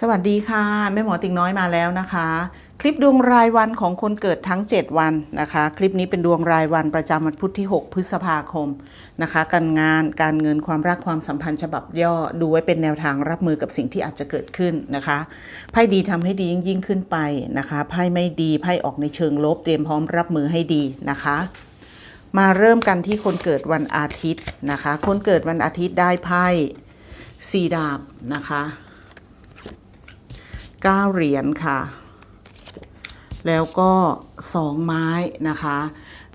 สวัสดีค่ะแม่หมอติ่งน้อยมาแล้วนะคะ คลิปดวงรายวันของคนเกิดทั้ง 7 วันนะคะ คลิปนี้เป็นดวงรายวันประจำวันพุธที่ 6 พฤษภาคมนะคะ การงานการเงินความรักความสัมพันธ์ฉบับย่อดูไว้เป็นแนวทางรับมือกับสิ่งที่อาจจะเกิดขึ้นนะคะไพ่ดีทำให้ดียิ่งยิ่งขึ้นไปนะคะไพ่ไม่ดีไพ่ออกในเชิงลบเตรียมพร้อมรับมือให้ดีนะคะ มาเริ่มกันที่คนเกิดวันอาทิตย์นะคะ คนเกิดวันอาทิตย์ได้ไพ่สี่ดาบนะคะ เก้าเหรียญค่ะ แล้วก็สองไม้นะคะ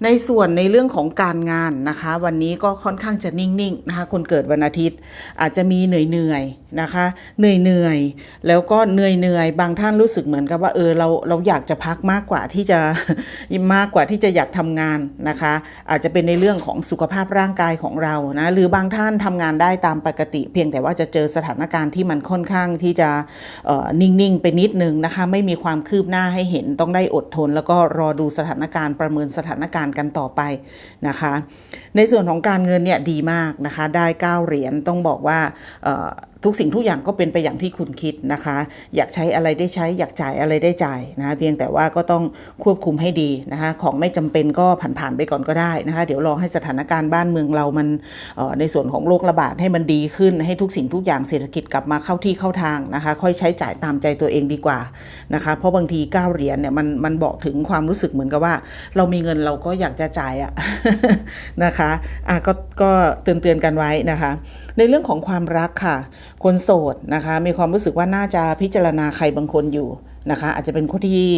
ในส่วนในเรื่องของการงานนะคะ วันนี้ก็ค่อนข้างจะนิ่งๆนะคะคนเกิดวันอาทิตย์อาจจะมีเหนื่อยๆนะคะ เหนื่อยๆแล้วก็เหนื่อยๆบางท่านรู้สึกเหมือนกับว่าเออเราเราอยากจะพักมากกว่าที่จะมากกว่าที่จะอยากทำงานนะคะ อาจจะเป็นในเรื่องของสุขภาพร่างกายของเรานะหรือบางท่านทำงานได้ตามปกติ เพียงแต่ว่าจะเจอสถานการณ์ที่มันค่อนข้างที่จะออนิ่งๆไปนิดนึงนะคะ ไม่มีความคืบหน้าให้เห็นต้องได้อดทน แล้วก็รอดูสถานการณ์ประเมินสถานการณ์กันต่อไปนะคะ ในส่วนของการเงินเนี่ยดีมากนะคะ ได้ 9 เหรียญต้องบอกว่าทุกสิ่งทุกอย่างก็เป็นไปอย่างที่คุณคิดนะคะ อยากใช้อะไรได้ใช้ อยากจ่ายอะไรได้จ่ายนะคะเพียงแต่ว่าก็ต้องควบคุมให้ดีนะคะ ของไม่จำเป็นก็ผ่านๆไปก่อนก็ได้นะคะ เดี๋ยวรอให้สถานการณ์บ้านเมืองเรามันในส่วนของโรคระบาดให้มันดีขึ้น ให้ทุกสิ่งทุกอย่างเศรษฐกิจกลับมาเข้าที่เข้าทางนะคะ ค่อยใช้จ่ายตามใจตัวเองดีกว่านะคะ เพราะบางที9เหรียญเนี่ยมันมันบอกถึงความรู้สึกเหมือนกับว่า เรามีเงินเราก็อยากจะจ่ายอะนะคะคะอะก็ก็เตือนเตือนกันไว้นะคะในเรื่องของความรักค่ะ คนโสดนะคะ มีความรู้สึกว่าน่าจะพิจารณาใครบางคนอยู่นะคะ อาจจะเป็นคนที่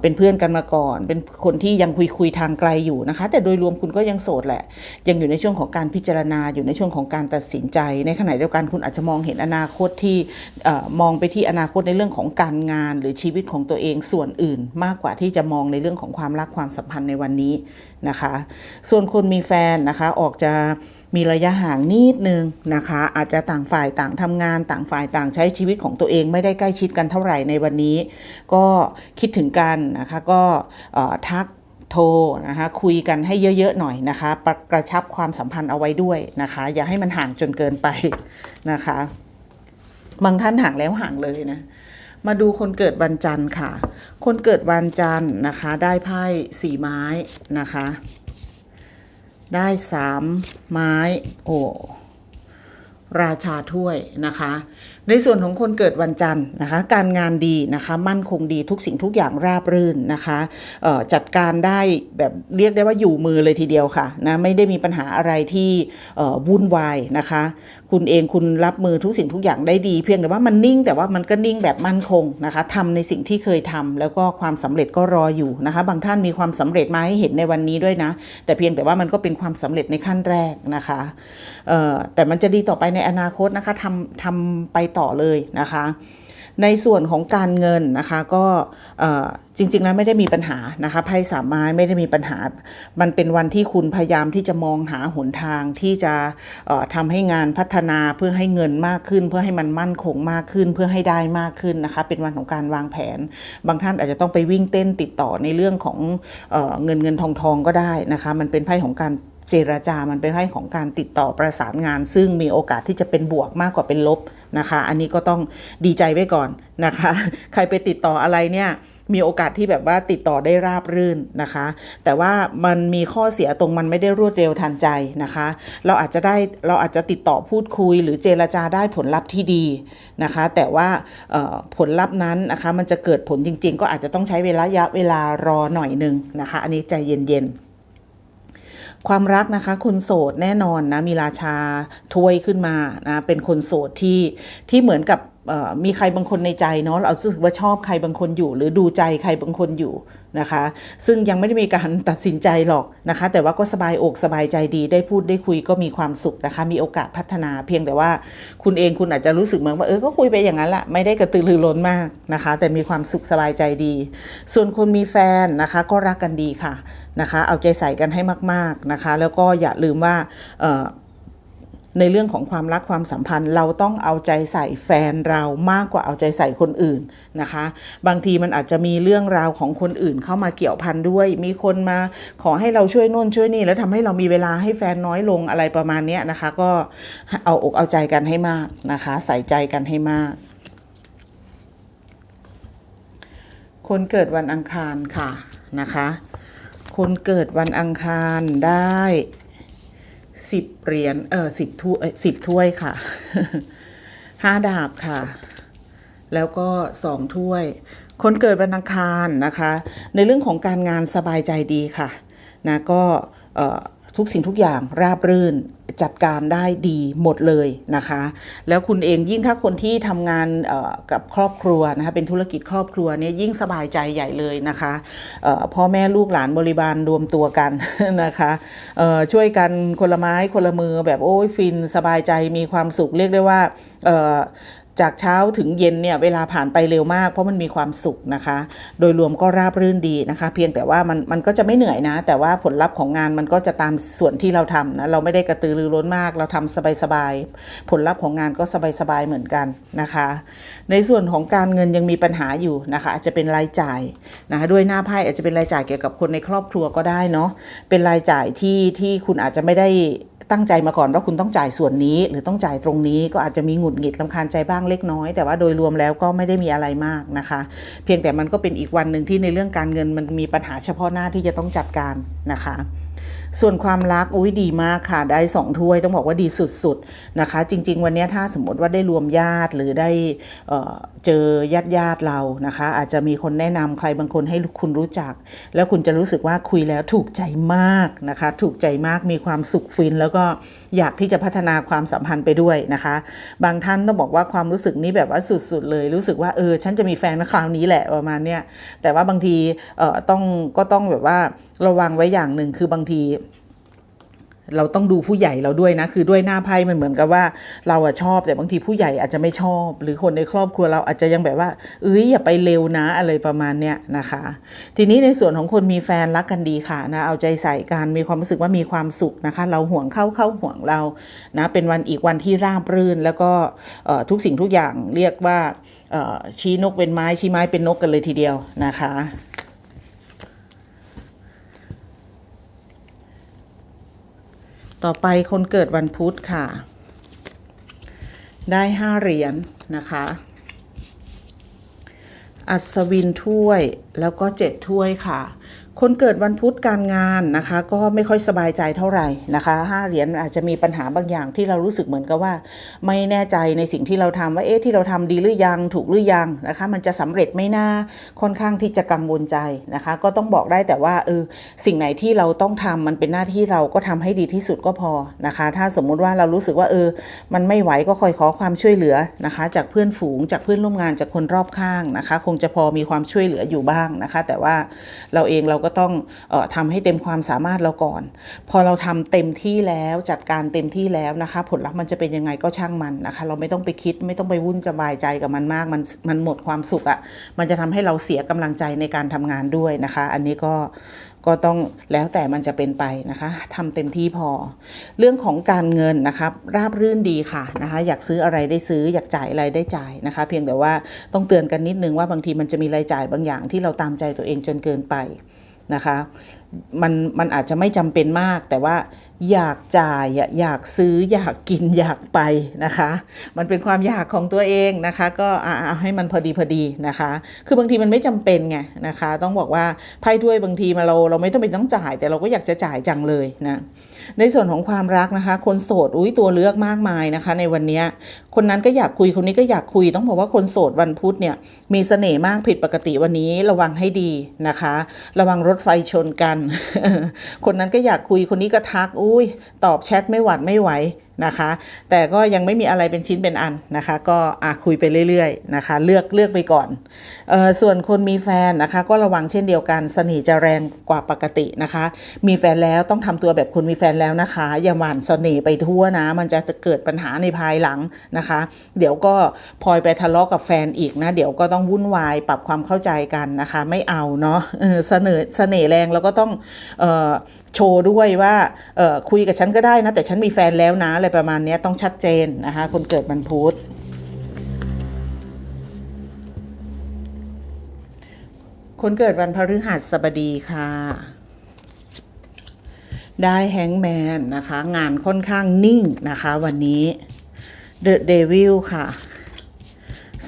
เป็นเพื่อนกันมาก่อน เป็นคนที่ยังคุยคุยทางไกลอยู่นะคะ แต่โดยรวมคุณก็ยังโสดแหละ ยังอยู่ในช่วงของการพิจารณาอยู่ในช่วงของการตัดสินใจ ในขณะเดียวกันคุณอาจจะมองเห็นอนาคตที่มองไปที่อนาคตในเรื่องของการงาน หรือชีวิตของตัวเองส่วนอื่น มากกว่าที่จะมองในเรื่องของความรักความสัมพันธ์ในวันนี้นะคะ ส่วนคนมีแฟนนะคะออกจะ มีระยะห่างนิดนึงนะคะ อาจจะต่างฝ่ายต่างทำงานต่างฝ่ายต่างใช้ชีวิตของตัวเองไม่ได้ใกล้ชิดกันเท่าไหร่ในวันนี้ ก็คิดถึงกันนะคะก็ทักโทรนะคะคุยกันให้เยอะๆหน่อยนะคะ ประกระชับความสัมพันธ์เอาไว้ด้วยนะคะ อย่าให้มันห่างจนเกินไปนะคะ บางท่านห่างแล้วห่างเลยนะมาดูคนเกิดวันจันทร์ค่ะ คนเกิดวันจันทร์นะคะ ได้ไพ่สี่ไม้นะคะ ได้สามไม้ โอ้ ราชาถ้วยนะคะ ในส่วนของคนเกิดวันจันทร์นะคะ การงานดีนะคะมั่นคงดีทุกสิ่งทุกอย่างราบรื่นนะคะจัดการได้แบบเรียกได้ว่าอยู่มือเลยทีเดียวค่ะนะไม่ได้มีปัญหาอะไรที่วุ่นวายนะคะ คุณเองคุณรับมือทุกสิ่งทุกอย่างได้ดี เพียงแต่ว่ามันนิ่งแต่ว่ามันก็นิ่งแบบมั่นคงนะคะทำในสิ่งที่เคยทำแล้วก็ความสำเร็จก็รออยู่นะคะ บางท่านมีความสำเร็จมาให้เห็นในวันนี้ด้วยนะ แต่เพียงแต่ว่ามันก็เป็นความสำเร็จในขั้นแรกนะคะแต่มันจะดีต่อไปในอนาคตนะคะทำทำไปต่อเลยนะคะ ในส่วนของการเงินนะคะก็จริงๆแล้วไม่ได้มีปัญหานะคะไพ่สามไม้ไม่ได้มีปัญหา มันเป็นวันที่คุณพยายามที่จะมองหาหนทางที่จะเอ่อทำให้งานพัฒนาเพื่อให้เงินมากขึ้น เพื่อให้มันมั่นคงมากขึ้น เพื่อให้ได้มากขึ้นนะคะ เป็นวันของการวางแผน บางท่านอาจจะต้องไปวิ่งเต้นติดต่อในเรื่องของเออเงินเงินทองทองก็ได้นะคะ มันเป็นไพ่ของการ เจรจามันเป็นไพ่ของการติดต่อประสานงาน ซึ่งมีโอกาสที่จะเป็นบวกมากกว่าเป็นลบนะคะ อันนี้ก็ต้องดีใจไว้ก่อนนะคะ ใครไปติดต่ออะไรเนี่ยมีโอกาสที่แบบว่าติดต่อได้ราบรื่นนะคะ แต่ว่ามันมีข้อเสียตรงมันไม่ได้รวดเร็วทันใจนะคะ เราอาจจะได้เราอาจจะติดต่อพูดคุย หรือเจรจาได้ผลลัพธ์ที่ดีนะคะ แต่ว่าผลลัพธ์นั้นนะคะ มันจะเกิดผลจริง ๆ ก็อาจจะต้องใช้เวลาระยะเวลารอหน่อยหนึ่งนะคะ อันนี้ใจเย็นๆ ความรักนะคะคนโสดแน่นอนนะมีราชาถ้วยขึ้นมานะเป็นคนโสดที่ที่เหมือนกับมีใครบางคนในใจเนาะเราสึกว่าชอบใครบางคนอยู่ หรือดูใจใครบางคนอยู่ นะคะ ซึ่งยังไม่ได้มีการตัดสินใจหรอกนะคะ แต่ว่าก็สบายอกสบายใจดีได้พูดได้คุยก็มีความสุขนะคะ มีโอกาสพัฒนาเพียงแต่ว่าคุณเองคุณอาจจะรู้สึกเหมือนว่าเออก็คุยไปอย่างนั้นแหละไม่ได้กระตือรือร้นมากนะคะ แต่มีความสุขสบายใจดี ส่วนคนมีแฟนนะคะก็รักกันดีค่ะนะคะ เอาใจใส่กันให้มาก ๆนะคะ แล้วก็อย่าลืมว่าเออ ในเรื่องของความรักความสัมพันธ์ เราต้องเอาใจใส่แฟนเรามากกว่าเอาใจใส่คนอื่นนะคะ บางทีมันอาจจะมีเรื่องราวของคนอื่นเข้ามาเกี่ยวพันด้วย มีคนมาขอให้เราช่วยโน่นช่วยนี่ แล้วทำให้เรามีเวลาให้แฟนน้อยลงอะไรประมาณนี้นะคะ ก็เอาอกเอาใจกันให้มากนะคะ ใส่ใจกันให้มากคนเกิดวันอังคารค่ะนะคะ คนเกิดวันอังคารได้ สิบเหรียญเออสิบถ้วยสิบถ้วยค่ะห้าดาบค่ะ แล้วก็สองถ้วย คนเกิดวันอังคารนะคะ ในเรื่องของการงานสบายใจดีค่ะนะก็เออ ทุกสิ่งทุกอย่างราบรื่นจัดการได้ดีหมดเลยนะคะ แล้วคุณเองยิ่งถ้าคนที่ทำงานกับครอบครัวนะคะเป็นธุรกิจครอบครัวเนี่ยยิ่งสบายใจใหญ่เลยนะคะพ่อแม่ลูกหลานบริบาลรวมตัวกันนะคะช่วยกันคนละไม้คนละมือแบบโอ้ยฟินสบายใจมีความสุขเรียกได้ว่า จากเช้าถึงเย็นเนี่ยเวลาผ่านไปเร็วมาก เพราะมันมีความสุขนะคะ โดยรวมก็ราบรื่นดีนะคะ เพียงแต่ว่ามันมันก็จะไม่เหนื่อยนะ แต่ว่าผลลัพธ์ของงานมันก็จะตามส่วนที่เราทำนะเราไม่ได้กระตือรือร้นมาก เราทำสบายๆผลลัพธ์ของงานก็สบายๆเหมือนกันนะคะ ในส่วนของการเงินยังมีปัญหาอยู่นะคะ อาจจะเป็นรายจ่ายนะคะด้วยหน้าไพ่อาจจะเป็นรายจ่ายเกี่ยวกับคนในครอบครัวก็ได้เนาะเป็นรายจ่ายที่ที่คุณอาจจะไม่ได้ ตั้งใจมาก่อนว่าคุณต้องจ่ายส่วนนี้ หรือต้องจ่ายตรงนี้ก็อาจจะมีหงุดหงิดลำคาญใจบ้างเล็กน้อย แต่ว่าโดยรวมแล้วก็ไม่ได้มีอะไรมากนะคะ เพียงแต่มันก็เป็นอีกวันหนึ่งที่ในเรื่องการเงินมันมีปัญหาเฉพาะหน้าที่จะต้องจัดการนะคะ ส่วนความรักอุ้ยดีมากค่ะ ได้สองถ้วยต้องบอกว่าดีสุดๆนะคะ จริง ๆ วันนี้ถ้าสมมติว่าได้รวมญาติหรือได้เเจอญาติญาติๆเรานะคะ อาจจะมีคนแนะนำใครบางคนให้คุณรู้จัก แล้วคุณจะรู้สึกว่าคุยแล้วถูกใจมากนะคะ ถูกใจมากมีความสุขฟิน แล้วก็อยากที่จะพัฒนาความสัมพันธ์ไปด้วยนะคะ บางท่านต้องบอกว่าความรู้สึกนี้แบบว่าสุดๆ เลยรู้สึกว่าเออฉันจะมีแฟนนคราวนี้แหละประมาณเนี้ยแต่ว่าบางทีเอ่อต้องก็ต้องแบบว่า ระวังไว้อย่างหนึ่งคือบางที เราต้องดูผู้ใหญ่เราด้วยนะ คือด้วยหน้าไพ่มันเหมือนกับว่า เราอะชอบแต่บางทีผู้ใหญ่อาจจะไม่ชอบ หรือคนในครอบครัวเราอาจจะยังแบบว่า เอ้ยอย่าไปเร็วนะอะไรประมาณเนี้ยนะคะ ทีนี้ในส่วนของคนมีแฟนรักกันดีค่ะนะเอาใจใส่กันมีความรู้สึกว่ามีความสุขนะคะ เราห่วงเข้าเข้าห่วงเรานะเป็นวันอีกวันที่ราบรื่น แล้วก็ทุกสิ่งทุกอย่างเรียกว่าชี้นกเป็นไม้ชี้ไม้เป็นนกกันเลยทีเดียวนะคะ ต่อไปคนเกิดวันพุธค่ะ ได้ห้าเหรียญนะคะ อัศวินถ้วยแล้วก็เจ็ดถ้วยค่ะ คนเกิดวันพุธการงานนะคะ ก็ไม่ค่อยสบายใจเท่าไหร่นะคะห้าเหรียญอาจจะมีปัญหาบางอย่างที่เรารู้สึกเหมือนกับว่า ไม่แน่ใจในสิ่งที่เราทำว่าเอ๊ะที่เราทำดีหรือยังถูกหรือยังนะคะ มันจะสำเร็จไม่น่าค่อนข้างที่จะกังวลใจนะคะ ก็ต้องบอกได้แต่ว่าเออสิ่งไหนที่เราต้องทำมันเป็นหน้าที่เราก็ทำให้ดีที่สุดก็พอนะคะ ถ้าสมมุติว่าเรารู้สึกว่าเออ มันไม่ไหวก็คอยขอความช่วยเหลือนะคะ จากเพื่อนฝูงจากเพื่อนร่วมงานจากคนรอบข้างนะคะ คงจะพอมีความช่วยเหลืออยู่บ้างนะคะ แต่ว่าเราเองเราก็ต้องออทำให้เต็มความสามารถเราก่อน พอเราทำเต็มที่แล้วจัดการเต็มที่แล้วนะคะ ผลลัพธ์มันจะเป็นยังไงก็ช่างมันนะคะ เราไม่ต้องไปคิดไม่ต้องไปวุ่นจะบายใจกับมันมากมันมันหมดความสุขอะ่ะมันจะทำให้เราเสียกำลังใจในการทำงานด้วยนะคะ อันนี้ก็ก็ต้องแล้วแต่มันจะเป็นไปนะคะทำเต็มที่พอ เรื่องของการเงินนะครับ ราบรื่นดีค่ะนะคะ อยากซื้ออะไรได้ซื้อ อยากจ่ายอะไรได้จ่ายนะคะ เพียงแต่ว่าต้องเตือนกันนิดนึงว่าบางทีมันจะมีรายจ่ายบางอย่างที่เราตามใจตัวเองจนเกินไป นะคะ มันมันอาจจะไม่จำเป็นมากแต่ว่า อยากจ่ายอะอยากซื้ออยากกินอยากไปนะคะ มันเป็นความอยากของตัวเองนะคะ ก็เอาให้มันพอดีพอดีนะคะ คือบางทีมันไม่จำเป็นไงนะคะ ต้องบอกว่าไพ่ถ้วยบางทีมาเราเราไม่ต้องเป็นต้องจ่าย แต่เราก็อยากจะจ่ายจังเลยนะในส่วนของความรักนะคะ คนโสดอุ้ยตัวเลือกมากมายนะคะ ในวันนี้คนนั้นก็อยากคุยคนนี้ก็อยากคุยต้องบอกว่าคนโสดวันพุธเนี่ยมีเสน่ห์มากผิดปกติวันนี้ระวังให้ดีนะคะ ระวังรถไฟชนกัน คนนั้นก็อยากคุยคนนี้ก็ทักอุ้ยตอบแชทไม่หวัดไม่ไหว นะคะ แต่ก็ยังไม่มีอะไรเป็นชิ้นเป็นอันนะคะ ก็อะคุยไปเรื่อยๆนะคะ เลือกเลือกไปก่อนออส่วนคนมีแฟนนะคะ ก็ระวังเช่นเดียวกันเสน่ห์จะแรงกว่าปกตินะคะ มีแฟนแล้วต้องทำตัวแบบคนมีแฟนแล้วนะคะ อย่าหว่านเสน่ห์ไปทั่วนะ มันจะเกิดปัญหาในภายหลังนะคะ เดี๋ยวก็พลอยไปทะเลาะกับแฟนอีกนะ เดี๋ยวก็ต้องวุ่นวายปรับความเข้าใจกันนะคะ ไม่เอาเนาะเสน่ห์เสน่ห์แรงแล้วก็ต้องออโชว์ด้วยว่าคุยกับฉันก็ได้นะ แต่ฉันมีแฟนแล้วนะอะไรประมาณนี้ต้องชัดเจนนะคะคนเกิดวันพุธคนเกิดวันพฤหัสบดีค่ะ ได้แฮงแมนนะคะ งานค่อนข้างนิ่งนะคะ วันนี้ The Devil ค่ะ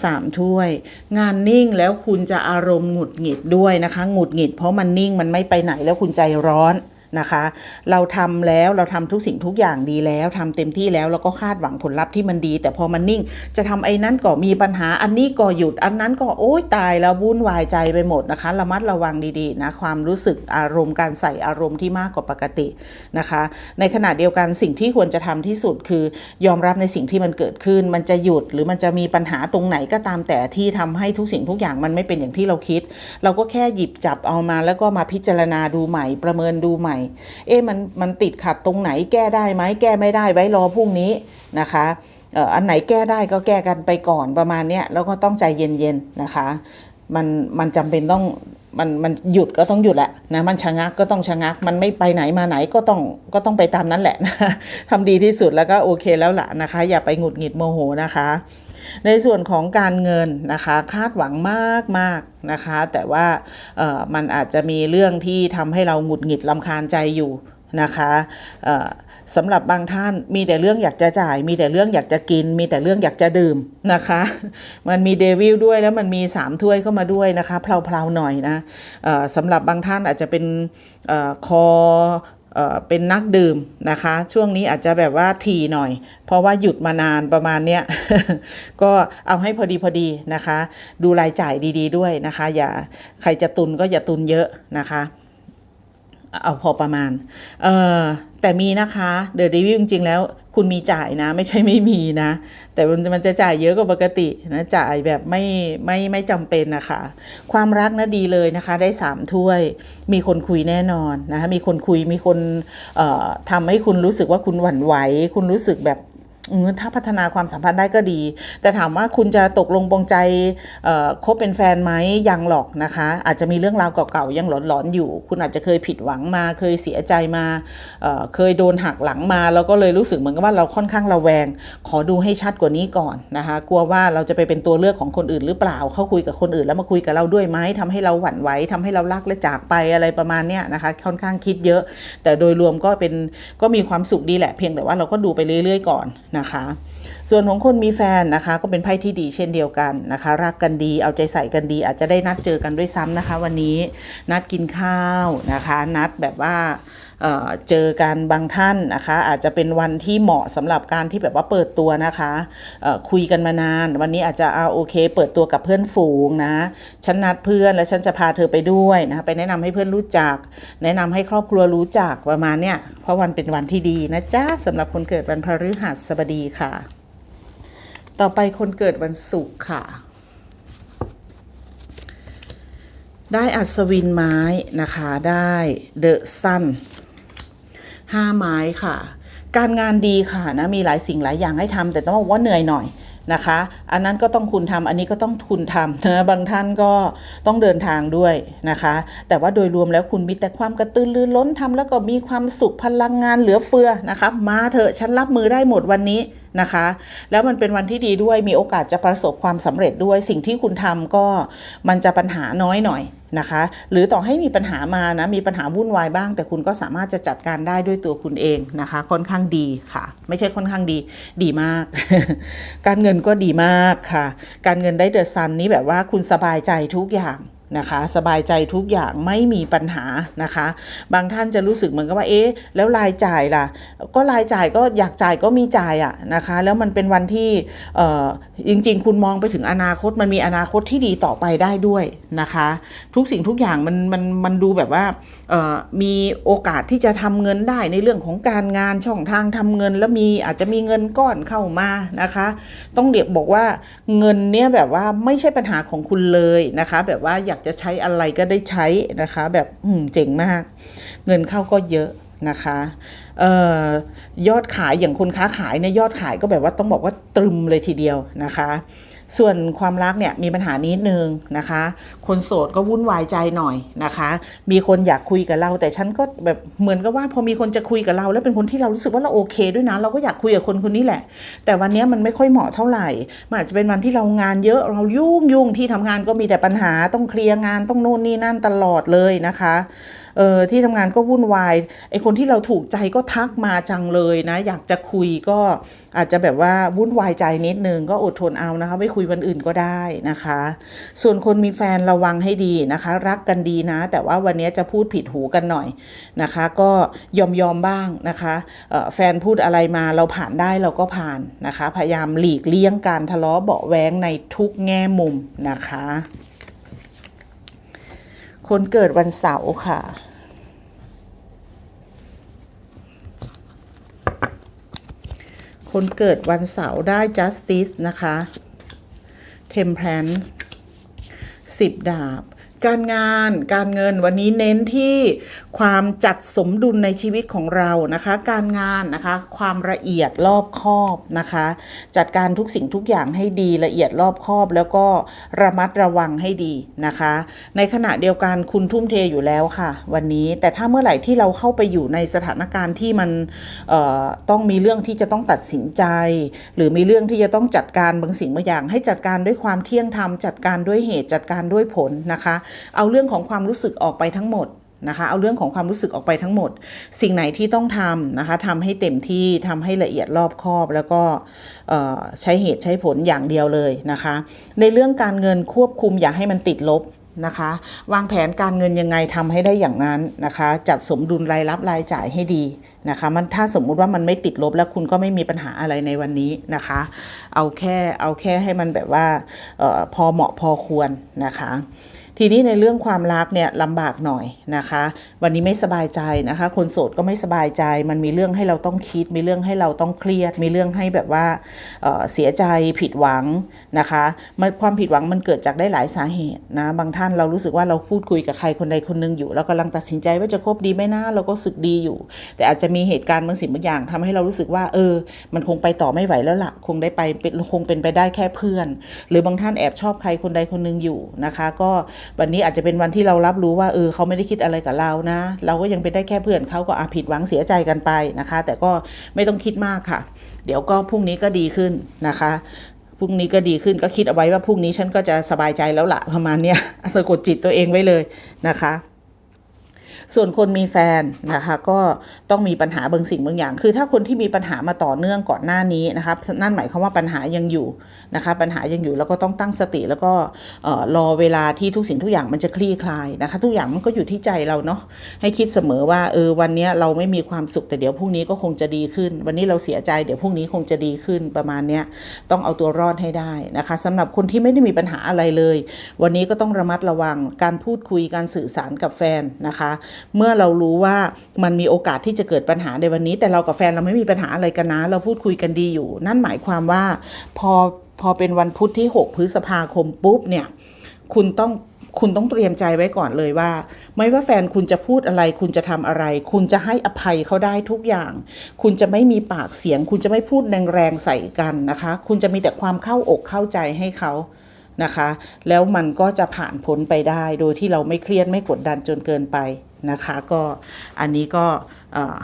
สามถ้วย งานนิ่งแล้วคุณจะอารมณ์หงุดหงิดด้วยนะคะ หงุดหงิดเพราะมันนิ่งมันไม่ไปไหนแล้วคุณใจร้อน นะคะ เราทำแล้วเราทำทุกสิ่งทุกอย่างดีแล้วทำเต็มที่แล้วแล้วก็คาดหวังผลลัพธ์ที่มันดี แต่พอมันนิ่ง จะทำไอ้นั้นก็มีปัญหาอันนี้ก็หยุดอันนั้นก็โอ๊ยตายแล้ววุ่นวายใจไปหมดนะคะ ระมัดระวังดีๆนะความรู้สึกอารมณ์การใส่อารมณ์ที่มากกว่าปกตินะคะ ในขณะเดียวกันสิ่งที่ควรจะทำที่สุดคือยอมรับในสิ่งที่มันเกิดขึ้น มันจะหยุดหรือมันจะมีปัญหาตรงไหนก็ตามแต่ที่ทำให้ทุกสิ่งทุกอย่างมันไม่เป็นอย่างที่เราคิด เราก็แค่หยิบจับเอามาแล้วก็มาพิจารณาดูใหม่ประเมินดูใหม่เอ๊ะมันมันติดขัดตรงไหนแก้ได้ไหมแก้ไม่ได้ไว้รอพรุ่งนี้นะคะอันไหนแก้ได้ก็แก้กันไปก่อนประมาณเนี้ยแล้วก็ต้องใจเย็นๆนะคะ มันมันจำเป็นต้องมันมันหยุดก็ต้องหยุดแหละนะมันชะงักก็ต้องชะงัก มันไม่ไปไหนมาไหนก็ต้องก็ต้องไปตามนั้นแหละนะทำดีที่สุดแล้วก็โอเคแล้วล่ะนะคะ อย่าไปหงุดหงิดโมโหนะคะ ในส่วนของการเงินนะคะคาดหวังมากมากนะคะ แต่ว่ามันอาจจะมีเรื่องที่ทำให้เราหงุดหงิดลำคาญใจอยู่นะคะสำหรับบางท่านมีแต่เรื่องอยากจะจ่าย มีแต่เรื่องอยากจะกิน มีแต่เรื่องอยากจะดื่มนะคะ มันมีเดวิลด้วยแล้วมันมีสามถ้วยเข้ามาด้วยนะคะเพลาๆหน่อยนะสำหรับบางท่านอาจจะเป็นออคอ เป็นนักดื่มนะคะ ช่วงนี้อาจจะแบบว่าทีหน่อย เพราะว่าหยุดมานานประมาณเนี้ยก็เอาให้พอดีพอดีนะคะ ดูรายจ่ายดี ๆ ด้วยนะคะ อย่าใครจะตุนก็อย่าตุนเยอะนะคะ เอาพอประมาณ เออ แต่มีนะคะเดอะรีวิวจริงๆแล้ว คุณมีจ่ายนะ ไม่ใช่ไม่มีนะ แต่มันมันจะจ่ายเยอะกว่าปกตินะจ่ายแบบไม่ไม่ไม่จำเป็นนะคะ ความรักนะดีเลยนะคะได้สามถ้วย มีคนคุยแน่นอนนะคะมีคนคุยมีคนทำให้คุณรู้สึกว่าคุณหวั่นไหว คุณรู้สึกแบบ ถ้าพัฒนาความสัมพันธ์ได้ก็ดี แต่ถามว่าคุณจะตกลงปรงใจคบเป็นแฟนไหมยังหรอกนะคะ อาจจะมีเรื่องราวเก่าๆยังหลอนๆอยู่ คุณอาจจะเคยผิดหวังมา เคยเสียใจมาเเคยโดนหักหลังมา แล้วก็เลยรู้สึกเหมือนกับว่าเราค่อนข้างระแวง ขอดูให้ชัดกว่านี้ก่อนนะคะ กลัวว่าเราจะไปเป็นตัวเลือกของคนอื่นหรือเปล่าเขาคุยกับคนอื่นแล้วมาคุยกับเราด้วยไหมทำให้เราหวั่นไหวทำให้เรารักและจากไปอะไรประมาณเนี้ยนะคะ ค่อนข้างคิดเยอะ แต่โดยรวมก็เป็นก็มีความสุขดีแหละ เพียงแต่ว่าเราก็ดูไปเรื่อยๆก่อนนะคะ ส่วนของคนมีแฟนนะคะก็เป็นไพ่ที่ดีเช่นเดียวกันนะคะ รักกันดีเอาใจใส่กันดี อาจจะได้นัดเจอกันด้วยซ้ำนะคะ วันนี้นัดกินข้าวนะคะ นัดแบบว่า เจอกันบางท่านนะคะ อาจจะเป็นวันที่เหมาะสำหรับการที่แบบว่าเปิดตัวนะคะคุยกันมานาน วันนี้อาจจะเอาโอเค เปิดตัวกับเพื่อนฝูงนะฉันนัดเพื่อนแล้วฉันจะพาเธอไปด้วยนะคะไปแนะนำให้เพื่อนรู้จัก แนะนำให้ครอบครัวรู้จักประมาณเนี้ยเพราะวันเป็นวันที่ดีนะจ๊ะสำหรับคนเกิดวันพฤหัสบดีค่ะ ต่อไปคนเกิดวันศุกร์ค่ะได้อัศวินไม้นะคะ ได้เดอะซัน ห้าไม้ค่ะ การงานดีค่ะนะมีหลายสิ่งหลายอย่างให้ทำแต่ต้องบอกว่าเหนื่อยหน่อยนะคะ อันนั้นก็ต้องคุณทำอันนี้ก็ต้องคุณทำนะบางท่านก็ต้องเดินทางด้วยนะคะ แต่ว่าโดยรวมแล้วคุณมีแต่ความกระตือรือร้นทำแล้วก็มีความสุขพลังงานเหลือเฟือนะคะ มาเถอะฉันรับมือได้หมดวันนี้ นะคะ แล้วมันเป็นวันที่ดีด้วยมีโอกาสจะประสบความสำเร็จด้วยสิ่งที่คุณทำก็มันจะปัญหาน้อยหน่อยนะคะ หรือต่อให้มีปัญหามานะมีปัญหาวุ่นวายบ้าง แต่คุณก็สามารถจะจัดการได้ด้วยตัวคุณเองนะคะ ค่อนข้างดีค่ะ ไม่ใช่ค่อนข้างดีดีมาก การเงินก็ดีมากค่ะ การเงินได้เดอะซันนี้แบบว่าคุณสบายใจทุกอย่าง นะคะ สบายใจทุกอย่างไม่มีปัญหานะคะ บางท่านจะรู้สึกเหมือนกับว่าเอ๊ะแล้วรายจ่ายล่ะ ก็รายจ่ายก็อยากจ่ายก็มีจ่ายอะนะคะ แล้วมันเป็นวันที่จริง ๆ คุณมองไปถึงอนาคตมันมีอนาคตที่ดีต่อไปได้ด้วยนะคะ ทุกสิ่งทุกอย่างมันมันมันดูแบบว่ามีโอกาสที่จะทำเงินได้ในเรื่องของการงานช่องทางทำเงิน แล้วมีอาจจะมีเงินก้อนเข้ามานะคะ ต้องเรียกบอกว่าเงินเนี่ยแบบว่าไม่ใช่ปัญหาของคุณเลยนะคะ แบบว่าอยากจะใช้อะไรก็ได้ใช้นะคะ แบบอืเจ๋งมาก เงินเข้าก็เยอะนะคะออยอดขายอย่างคุณค้าขายเนี่ยยอดขายก็แบบว่าต้องบอกว่าตรึมเลยทีเดียวนะคะ ส่วนความรักเนี่ยมีปัญหานิดนึงนะคะคนโสดก็วุ่นวายใจหน่อยนะคะ มีคนอยากคุยกับเรา แต่ฉันก็แบบเหมือนกับว่าพอมีคนจะคุยกับเรา แล้วเป็นคนที่เรารู้สึกว่าเราโอเคด้วยนะเราก็อยากคุยกับคนคนนี้แหละ แต่วันนี้มันไม่ค่อยเหมาะเท่าไหร่มันอาจจะเป็นวันที่เรางานเยอะเรายุ่งยุ่งที่ทำงานก็มีแต่ปัญหาต้องเคลียร์งานต้องโน่นนี่นั่นตลอดเลยนะคะเออที่ทำงานก็วุ่นวายไอคนที่เราถูกใจก็ทักมาจังเลยนะ อยากจะคุยก็อาจจะแบบว่าวุ่นวายใจนิดนึงก็อดทนเอานะคะ ไม่คุยวันอื่นก็ได้นะคะ ส่วนคนมีแฟนเราระวังให้ดีนะคะ รักกันดีนะ แต่ว่าวันนี้จะพูดผิดหูกันหน่อยนะคะ ก็ยอมยอมบ้างนะคะแฟนพูดอะไรมาเราผ่านได้เราก็ผ่านนะคะ พยายามหลีกเลี่ยงการทะเลาะเบาแว้งในทุกแง่มุมนะคะ คนเกิดวันเสาร์ค่ะคนเกิดวันเสาร์ได้ justice นะคะ temperance สิบดาบ การงาน การเงินวันนี้เน้นที่ความจัดสมดุลในชีวิตของเรานะคะ การงานนะคะ ความละเอียดรอบคอบนะคะ จัดการทุกสิ่งทุกอย่างให้ดีละเอียดรอบคอบ แล้วก็ระมัดระวังให้ดีนะคะ ในขณะเดียวกันคุณทุ่มเทอยู่แล้วค่ะ วันนี้แต่ถ้าเมื่อไหร่ที่เราเข้าไปอยู่ในสถานการณ์ที่มันต้องมีเรื่องที่จะต้องตัดสินใจ หรือมีเรื่องที่จะต้องจัดการบางสิ่งบางอย่าง ให้จัดการด้วยความเที่ยงธรรมจัดการด้วยเหตุจัดการด้วยผลนะคะเอาเรื่องของความรู้สึกออกไปทั้งหมดนะคะเอาเรื่องของความรู้สึกออกไปทั้งหมด สิ่งไหนที่ต้องทำนะคะทำให้เต็มที่ทำให้ละเอียดรอบคอบ แล้วก็ใช้เหตุใช้ผลอย่างเดียวเลยนะคะ ในเรื่องการเงินควบคุมอย่าให้มันติดลบนะคะ วางแผนการเงินยังไงทำให้ได้อย่างนั้นนะคะ จัดสมดุลรายรับรายจ่ายให้ดีนะคะมันถ้าสมมุติว่ามันไม่ติดลบแล้วคุณก็ไม่มีปัญหาอะไรในวันนี้นะคะ เอาแค่เอาแค่ให้มันแบบว่าออพอเหมาะพอควรนะคะ ทีนี้ในเรื่องความรักเนี่ยลำบากหน่อยนะคะ วันนี้ไม่สบายใจนะคะ คนโสดก็ไม่สบายใจ มันมีเรื่องให้เราต้องคิด มีเรื่องให้เราต้องเครียด มีเรื่องให้แบบว่าเเสียใจผิดหวังนะคะมันความผิดหวังมันเกิดจากได้หลายสาเหตุนะบางท่านเรารู้สึกว่าเราพูดคุยกับใครคนใดคนหนึ่งอยู่เรากำลังตัดสินใจว่าจะคบดีไหมนะเราก็รู้สึกดีอยู่ แต่อาจจะมีเหตุการณ์บางสิ่งบางอย่างทำให้เรารู้สึกว่า เออ มันคงไปต่อไม่ไหวแล้วล่ะ คงได้ไปคงเป็นไปได้แค่เพื่อน หรือบางท่านแอบชอบใครคนใดคนหนึ่งอยู่นะคะ ก็วันนี้อาจจะเป็นวันที่เรารับรู้ว่าเออเขาไม่ได้คิดอะไรกับเรานะ เราก็ยังเป็นได้แค่เพื่อนเขาก็อาผิดหวังเสียใจกันไปนะคะ แต่ก็ไม่ต้องคิดมากค่ะ เดี๋ยวก็พรุ่งนี้ก็ดีขึ้นนะคะพรุ่งนี้ก็ดีขึ้นก็คิดเอาไว้ว่าพรุ่งนี้ฉันก็จะสบายใจแล้วละประมาณเนี้ยสะกดจิตตัวเองไว้เลยนะคะ ส่วนคนมีแฟนนะคะก็ต้องมีปัญหาบางสิ่งบางอย่าง คือถ้าคนที่มีปัญหามาต่อเนื่องก่อนหน้านี้นะคะนั่นหมายความว่าปัญหายังอยู่นะคะปัญหายังอยู่แล้วก็ต้องตั้งสติแล้วก็เอ่อรอเวลาที่ทุกสิ่งทุกอย่างมันจะคลี่คลายนะคะ ทุกอย่างมันก็อยู่ที่ใจเราเนาะให้คิดเสมอว่าเออวันนี้เราไม่มีความสุขแต่เดี๋ยวพรุ่งนี้ก็คงจะดีขึ้น วันนี้เราเสียใจเดี๋ยวพรุ่งนี้คงจะดีขึ้นประมาณเนี้ยต้องเอาตัวรอดให้ได้นะคะสำหรับคนที่ไม่ได้มีปัญหาอะไรเลย วันนี้ก็ต้องระมัดระวังการพูดคุยการสื่อสารกับแฟนนะคะเมื่อเรารู้ว่ามันมีโอกาสที่จะเกิดปัญหาในวันนี้ แต่เรากับแฟนเราไม่มีปัญหาอะไรกันนะ เราพูดคุยกันดีอยู่ นั่นหมายความว่าพอพอเป็นวันพุธที่ 6 พฤษภาคมปุ๊บเนี่ยคุณต้องคุณต้องเตรียมใจไว้ก่อนเลยว่า ไม่ว่าแฟนคุณจะพูดอะไร คุณจะทำอะไร คุณจะให้อภัยเขาได้ทุกอย่าง คุณจะไม่มีปากเสียง คุณจะไม่พูดแรงๆใส่กันนะคะ คุณจะมีแต่ความเข้าอกเข้าใจให้เขานะคะ แล้วมันก็จะผ่านพ้นไปได้ โดยที่เราไม่เครียดไม่กดดันจนเกินไป นะคะก็อันนี้ก็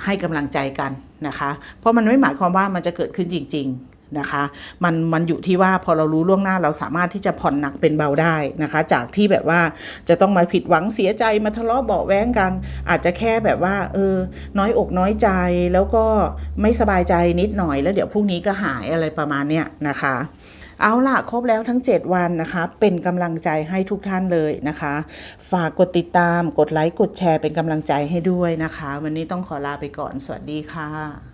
ให้กำลังใจกันนะคะ เพราะมันไม่หมายความว่ามันจะเกิดขึ้นจริง ๆนะคะมันมันอยู่ที่ว่าพอเรารู้ล่วงหน้าเราสามารถที่จะผ่อนหนักเป็นเบาได้นะคะ จากที่แบบว่าจะต้องมาผิดหวังเสียใจมาทะเลาะเบาะแว้งกัน อาจจะแค่แบบว่าเออน้อยอกน้อยใจแล้วก็ไม่สบายใจนิดหน่อยแล้วเดี๋ยวพรุ่งนี้ก็หายอะไรประมาณเนี้ยนะคะ เอาล่ะครบแล้วทั้ง 7 วันนะคะ เป็นกำลังใจให้ทุกท่านเลยนะคะ ฝากกดติดตามกดไลค์กดแชร์เป็นกำลังใจให้ด้วยนะคะ วันนี้ต้องขอลาไปก่อนสวัสดีค่ะ